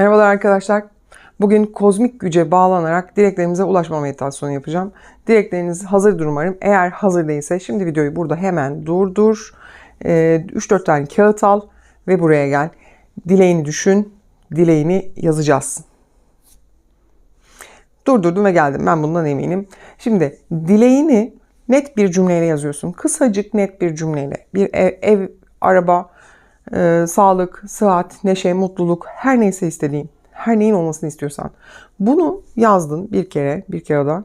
Merhabalar arkadaşlar. Bugün kozmik güce bağlanarak dileklerimize ulaşma meditasyonu yapacağım. Dilekleriniz hazırdır umarım. Eğer hazır değilse şimdi videoyu burada hemen durdur. Ee, 3-4 tane kağıt al ve buraya gel. Dileğini düşün. Dileğini yazacağız. Durdurdum ve geldim. Ben bundan eminim. Şimdi dileğini net bir cümleyle yazıyorsun. Kısacık net bir cümleyle. Bir ev, ev araba, e, sağlık, sıhhat, neşe, mutluluk her neyse istediğin. Her neyin olmasını istiyorsan. Bunu yazdın bir kere, bir kağıda.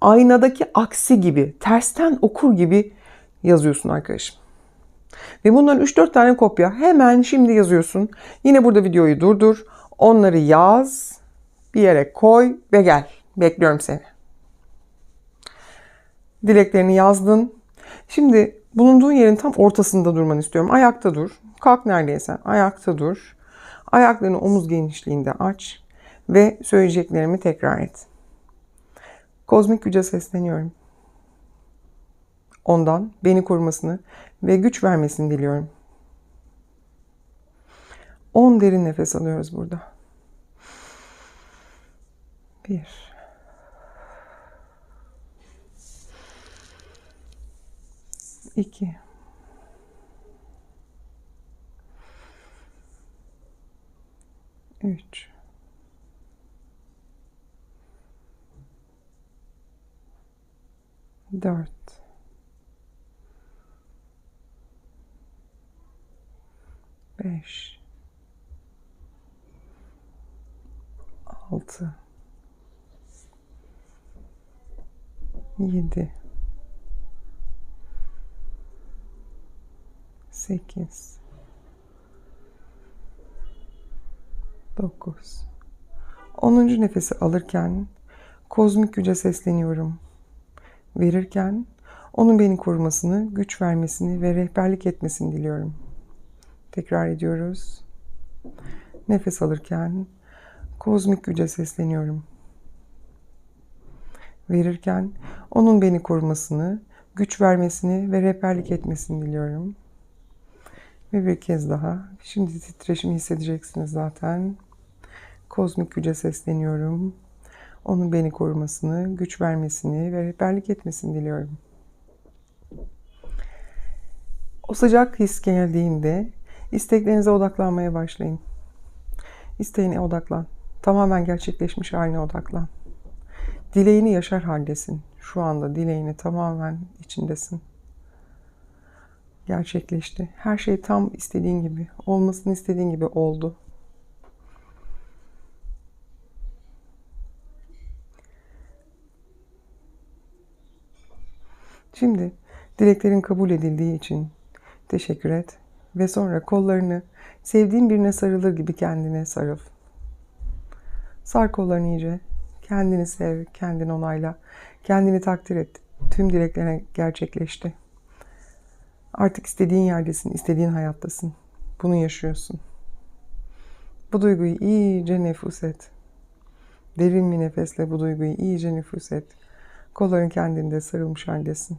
Aynadaki aksi gibi, tersten okur gibi yazıyorsun arkadaşım. Ve bunların 3-4 tane kopya hemen şimdi yazıyorsun. Yine burada videoyu durdur. Onları yaz, bir yere koy ve gel. Bekliyorum seni. Dileklerini yazdın. Şimdi bulunduğun yerin tam ortasında durmanı istiyorum. Ayakta dur. Kalk neredeyse. Ayakta dur. Ayaklarını omuz genişliğinde aç ve söyleyeceklerimi tekrar et. Kozmik güce sesleniyorum. Ondan beni korumasını ve güç vermesini diliyorum. 10 derin nefes alıyoruz burada. 1 2 3 4 5 6 7 8 9 10. nefesi alırken kozmik güce sesleniyorum. Verirken onun beni korumasını, güç vermesini ve rehberlik etmesini diliyorum. Tekrar ediyoruz. Nefes alırken kozmik güce sesleniyorum. Verirken onun beni korumasını, güç vermesini ve rehberlik etmesini diliyorum. Ve bir kez daha. Şimdi titreşimi hissedeceksiniz zaten. Kozmik güce sesleniyorum. Onun beni korumasını, güç vermesini ve rehberlik etmesini diliyorum. O sıcak his geldiğinde isteklerinize odaklanmaya başlayın. İsteğine odaklan. Tamamen gerçekleşmiş haline odaklan. Dileğini yaşar haldesin. Şu anda dileğini tamamen içindesin. Gerçekleşti. Her şey tam istediğin gibi, olmasını istediğin gibi oldu. Şimdi dileklerin kabul edildiği için teşekkür et ve sonra kollarını sevdiğin birine sarılır gibi kendine sarıl. Sar kollarını iyice. Kendini sev, kendini onayla, kendini takdir et. Tüm dileklerine gerçekleşti. Artık istediğin yerdesin, istediğin hayattasın. Bunu yaşıyorsun. Bu duyguyu iyice nefus et. Derin bir nefesle bu duyguyu iyice nüfus et. Kolların kendinde sarılmış haldesin.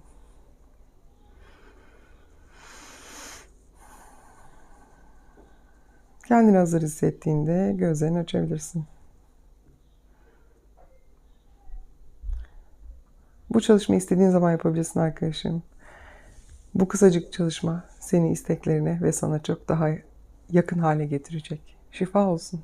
Kendini hazır hissettiğinde gözlerini açabilirsin. Bu çalışmayı istediğin zaman yapabilirsin arkadaşım. Bu kısacık çalışma seni isteklerine ve sana çok daha yakın hale getirecek. Şifa olsun.